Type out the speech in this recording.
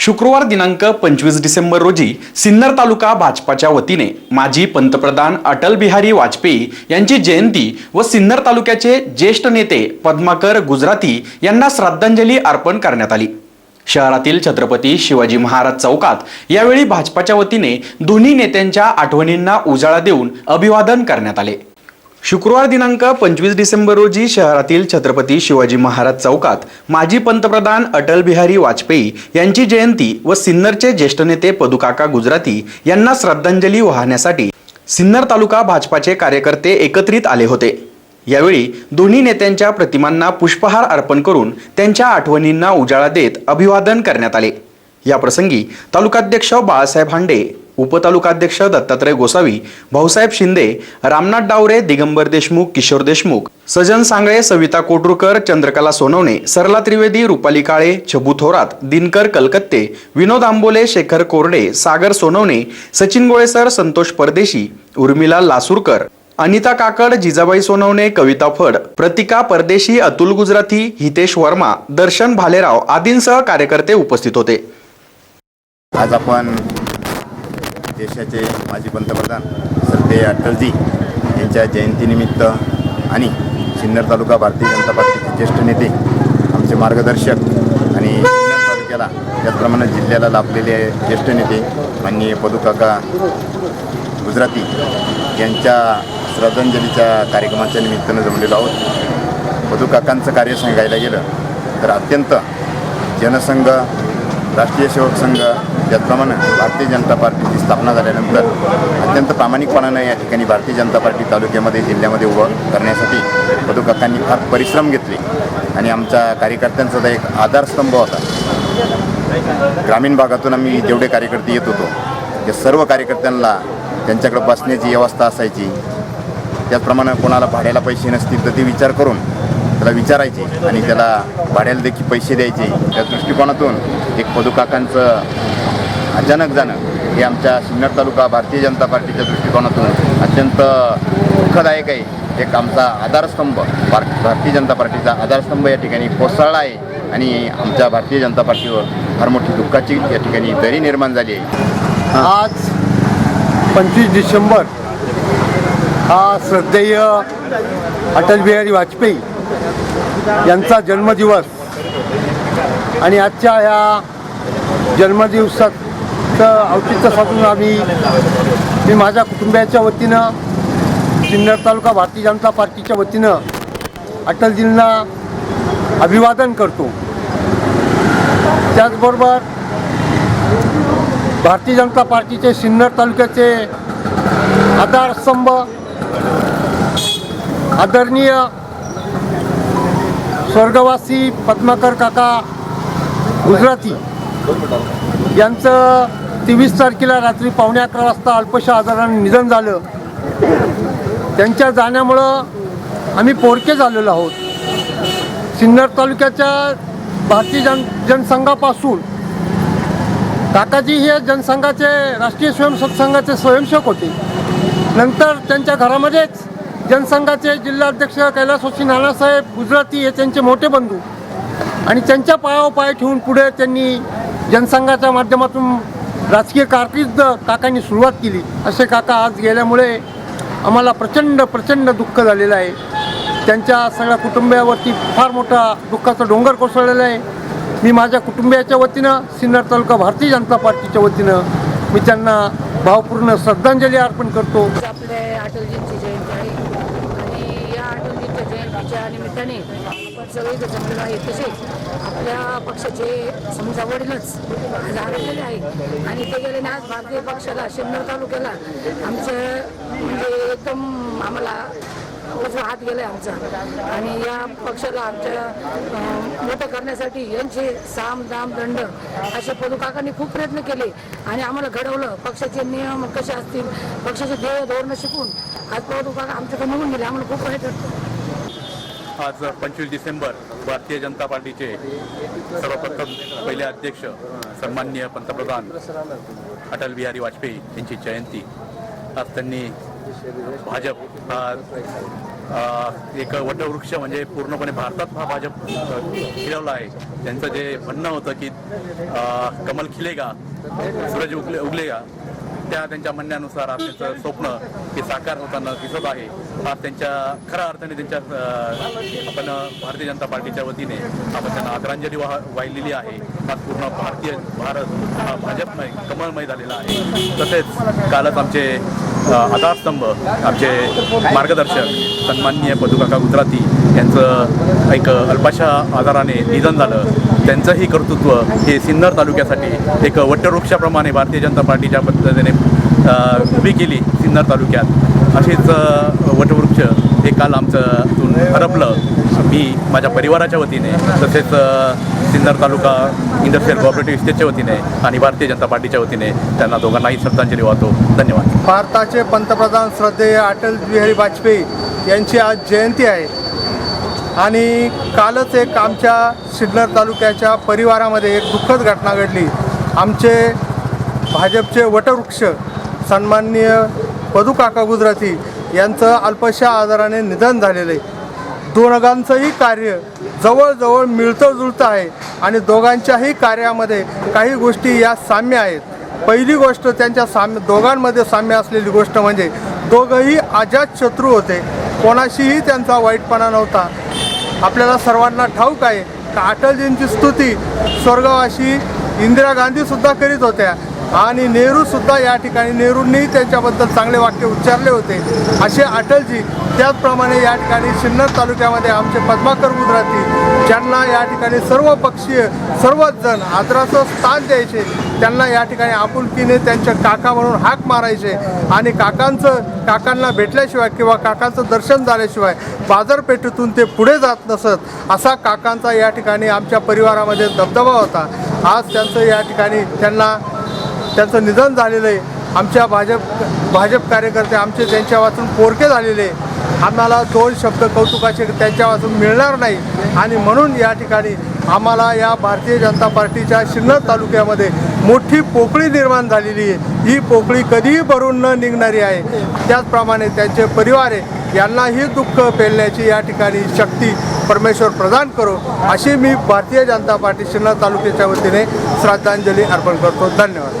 शुक्रवार दिनांक पंचवीस डिसेंबर रोजी सिन्नर तालुका भाजपाच्या वतीने माजी पंतप्रधान अटल बिहारी वाजपेयी यांची जयंती व सिन्नर तालुक्याचे ज्येष्ठ नेते पद्माकर गुजराती यांना श्रद्धांजली अर्पण करण्यात आली. शहरातील छत्रपती शिवाजी महाराज चौकात यावेळी भाजपाच्या वतीने दोन्ही नेत्यांच्या आठवणींना उजाळा देऊन अभिवादन करण्यात आले. शुक्रवार दिनांक पंचवीस डिसेंबर रोजी शहरातील छत्रपती शिवाजी महाराज चौकात माजी पंतप्रधान अटल बिहारी वाजपेयी यांची जयंती व सिन्नरचे ज्येष्ठ नेते पदुकाका गुजराती यांना श्रद्धांजली वाहण्यासाठी सिन्नर तालुका भाजपाचे कार्यकर्ते एकत्रित आले होते. यावेळी दोन्ही नेत्यांच्या प्रतिमांना पुष्पहार अर्पण करून त्यांच्या आठवणींना उजाळा देत अभिवादन करण्यात आले. याप्रसंगी तालुकाध्यक्ष बाळासाहेब हांडे उपतालुकाध्यक्ष दत्तात्रय गोसावी भाऊसाहेब शिंदे रामनाथ डावरे दिगंबर देशमुख किशोर देशमुख सजन सांगळे सविता कोटरुकर चंद्रकला सोनवणे सरला त्रिवेदी रुपाली काळे छबू थोरात दिनकर कलकत्ते विनोद आंबोले शेखर कोरडे सागर सोनवणे सचिन गोळेसर संतोष परदेशी उर्मिला लासूरकर अनिता काकड जिजाबाई सोनवणे कविता फड प्रतिका परदेशी अतुल गुजराती हितेश वर्मा दर्शन भालेराव आदींसह कार्यकर्ते उपस्थित होते. आज आपण देशाचे माजी पंतप्रधान श्रद्धेय अटलजी यांच्या जयंतीनिमित्त आणि सिन्नर तालुका भारतीय जनता पार्टीचे ज्येष्ठ नेते आमचे मार्गदर्शक आणि सिन्नर तालुक्याला त्याचप्रमाणे जिल्ह्याला लाभलेले ज्येष्ठ नेते माननीय पदुकाका गुजराती यांच्या श्रद्धांजलीच्या कार्यक्रमाच्या निमित्तानं जमलेलो आहोत. पदुकाकांचं कार्य सांगायला गेलं तर अत्यंत जनसंघ राष्ट्रीय सेवक संघ त्याचप्रमाणे भारतीय जनता पार्टीची स्थापना झाल्यानंतर अत्यंत प्रामाणिकपणानं या ठिकाणी भारतीय जनता पार्टी तालुक्यामध्ये जिल्ह्यामध्ये उभं करण्यासाठी पदुकाकांनी फार परिश्रम घेतले. आणि आमच्या कार्यकर्त्यांचा तर एक आधारस्तंभ होता. ग्रामीण भागातून आम्ही जेवढे कार्यकर्ते येत होतो त्या सर्व कार्यकर्त्यांना त्यांच्याकडे बसण्याची व्यवस्था असायची. त्याचप्रमाणे कोणाला भाड्याला पैसे नसतील तर ते विचार करून त्याला विचारायचे आणि त्याला भाड्याला देखील पैसे द्यायचे. त्या दृष्टिकोनातून एक पदुकाकांचं अचानक जाणं हे आमच्या सिन्नर तालुका भारतीय जनता पार्टीच्या दृष्टिकोनातून अत्यंत दुःखदायक आहे. एक आमचा आधारस्तंभ भार भारतीय जनता पार्टीचा आधारस्तंभ या ठिकाणी कोसळला आहे आणि आमच्या भारतीय जनता पार्टीवर फार मोठी दुःखाची या ठिकाणी दरी निर्माण झाली आहे. आज पंचवीस डिसेंबर हा श्रद्धेय अटल बिहारी वाजपेयी यांचा जन्मदिवस आणि आजच्या ह्या जन्मदिवसात जन्मदिवसाचं औचित्य साधून आम्ही मी माझ्या कुटुंबियाच्या वतीनं सिन्नर तालुका भारतीय जनता पार्टीच्या वतीनं अटलजींना अभिवादन करतो. त्याचबरोबर भारतीय जनता पार्टीचे सिन्नर तालुक्याचे आधारस्तंभ आदरणीय स्वर्गवासी पद्माकर काका गुजराती यांचं तेवीस तारखेला रात्री पावणे अकरा वाजता अल्पशा आजाराने निधन झालं. त्यांच्या जाण्यामुळं आम्ही पोरके झालेलो आहोत. सिन्नर तालुक्याच्या भारतीय जन जनसंघापासून काकाजी हे जनसंघाचे राष्ट्रीय स्वयंसेवक संघाचे स्वयंसेवक होते. नंतर त्यांच्या घरामध्येच जनसंघाचे जिल्हाध्यक्ष कैलासोशी नानासाहेब गुजराती हे त्यांचे मोठे बंधू आणि त्यांच्या पायावर पाय ठेवून पुढे त्यांनी जनसंघाच्या माध्यमातून राजकीय कारकीर्द काकांनी सुरुवात केली. असे काका आज गेल्यामुळे आम्हाला प्रचंड प्रचंड दुःख झालेलं आहे. त्यांच्या सगळ्या कुटुंबियावरती फार मोठा दुःखाचा डोंगर कोसळलेला आहे. मी माझ्या कुटुंबियाच्या वतीनं सिन्नर तालुका भारतीय जनता पार्टीच्या वतीनं मी त्यांना भावपूर्ण श्रद्धांजली अर्पण करतो. आपल्या अटलजींची जयंती आहे. आणि या अटलजींच्या जयंतीच्या निमित्ताने सगळे इथं जमलेलो आहे तसेच आपल्या पक्षाचे समजा वडीलच झालेले आहे. आणि ते गेल्याने आज भारतीय पक्षाला शिन्नर तालुक्याला. आमचं म्हणजे एकदम आम्हाला उजवा हात गेलाय आमचा. आणि या पक्षाला आमच्या मोठं करण्यासाठी यांचे साम दाम दंड असे पदुकाकांनी खूप प्रयत्न केले. आणि आम्हाला घडवलं. पक्षाचे नियम कसे असतील? पक्षाचे ध्येय धोरणं शिकून. आज पदुकाका आमच्याकडे निघून गेले. आम्हाला खूप वाईट वाटतं. आज पंचवीस डिसेंबर भारतीय जनता पार्टीचे सर्वप्रथम पहिले अध्यक्ष सन्माननीय पंतप्रधान अटल बिहारी वाजपेयी यांची जयंती. आज त्यांनी भाजप हा एक वटवृक्ष म्हणजे पूर्णपणे भारतात हा भाजप खिळवला आहे. त्यांचं जे म्हणणं होतं की कमल खिलेगा सूरज उगले उगलेगा त्या त्यांच्या म्हणण्यानुसार आज त्यांचं स्वप्न हे साकार होताना दिसत आहे. आज त्यांच्या खऱ्या अर्थाने त्यांच्या आपण भारतीय जनता पार्टीच्या वतीने आपण त्यांना आदरांजली वाह वाहिलेली आहे. आज पूर्ण भारतीय भारत हा भाजपमय कमळमय झालेला आहे. तसेच कालच आमचे आधारस्तंभ आमचे मार्गदर्शक सन्माननीय पदुकाका गुजराती यांचं एक अल्पाशा आजाराने निधन झालं. त्यांचंही कर्तृत्व हे सिन्नर तालुक्यासाठी एक वटवृक्षाप्रमाणे भारतीय जनता पार्टीच्या पद्धतीने उभी केली सिन्नर तालुक्यात. अशीच वटवृक्ष हे काल आमचं हरपलं. मी माझ्या परिवाराच्या वतीने तसेच सिन्नर तालुका इंडस्ट्रियल कॉपरेटिव्ह इस्टेटच्या वतीने आणि भारतीय जनता पार्टीच्या वतीने त्यांना दोघांनाही श्रद्धांजली वाहतो. धन्यवाद. भारताचे पंतप्रधान श्रद्धेय अटल बिहारी वाजपेयी यांची आज जयंती आहे. आणि कालच एक आमच्या सिन्नर तालुक्याच्या परिवारामध्ये एक दुःखद घटना घडली. आमचे भाजपचे वटवृक्ष सन्माननीय पदुकाका गुजराती यांचं अल्पशा आजाराने निधन झालेलं आहे. दोघांचंही कार्य जवळजवळ मिळतं जुळतं आहे आणि दोघांच्याही कार्यामध्ये काही गोष्टी या साम्य आहेत. पहिली गोष्ट त्यांच्या साम्य दोघांमध्ये साम्य असलेली गोष्ट म्हणजे दोघंही अजात शत्रू होते. कोणाशीही त्यांचा वाईटपणा नव्हता. आपल्याला सर्वांना ठाऊक आहे का अटलजींची स्तुती स्वर्गवासी इंदिरा गांधीसुद्धा करीत होत्या. आणि नेहरूसुद्धा या ठिकाणी नेहरूंनीही त्यांच्याबद्दल चांगले वाक्य उच्चारले होते. असे अटलजी त्याचप्रमाणे या ठिकाणी सिन्नर तालुक्यामध्ये आमचे पद्माकर गुजराती ज्यांना या ठिकाणी सर्व पक्षीय सर्वच जण आदराचं स्थान द्यायचे. त्यांना या ठिकाणी आपुलकीने त्यांच्या काका म्हणून हाक मारायचे. आणि काकांचं काकांना भेटल्याशिवाय किंवा काकांचं दर्शन झाल्याशिवाय बाजारपेठेतून ते पुढे जात नसत असा काकांचा या ठिकाणी आमच्या परिवारामध्ये दबदबा होता. आज त्यांचं या ठिकाणी त्यांना त्यांचं निधन झालेलं आहे. आमच्या भाजप भाजप कार्यकर्ते आमचे त्यांच्या वाचून पोरके झालेले आम्हाला दोन शब्द कौतुकाचे त्यांच्या वाचून मिळणार नाही. आणि म्हणून या ठिकाणी आम्हाला या भारतीय जनता पार्टीच्या शिन्नर तालुक्यामध्ये मोठी पोकळी निर्माण झालेली आहे. ही पोकळी कधीही भरून न निघणारी आहे. त्याचप्रमाणे त्यांचे परिवार आहे यांनाही दुःख पेलण्याची या ठिकाणी शक्ती परमेश्वर प्रदान करो अशी मी भारतीय जनता पार्टी शिन्नर तालुक्याच्या वतीने श्रद्धांजली अर्पण करतो. धन्यवाद.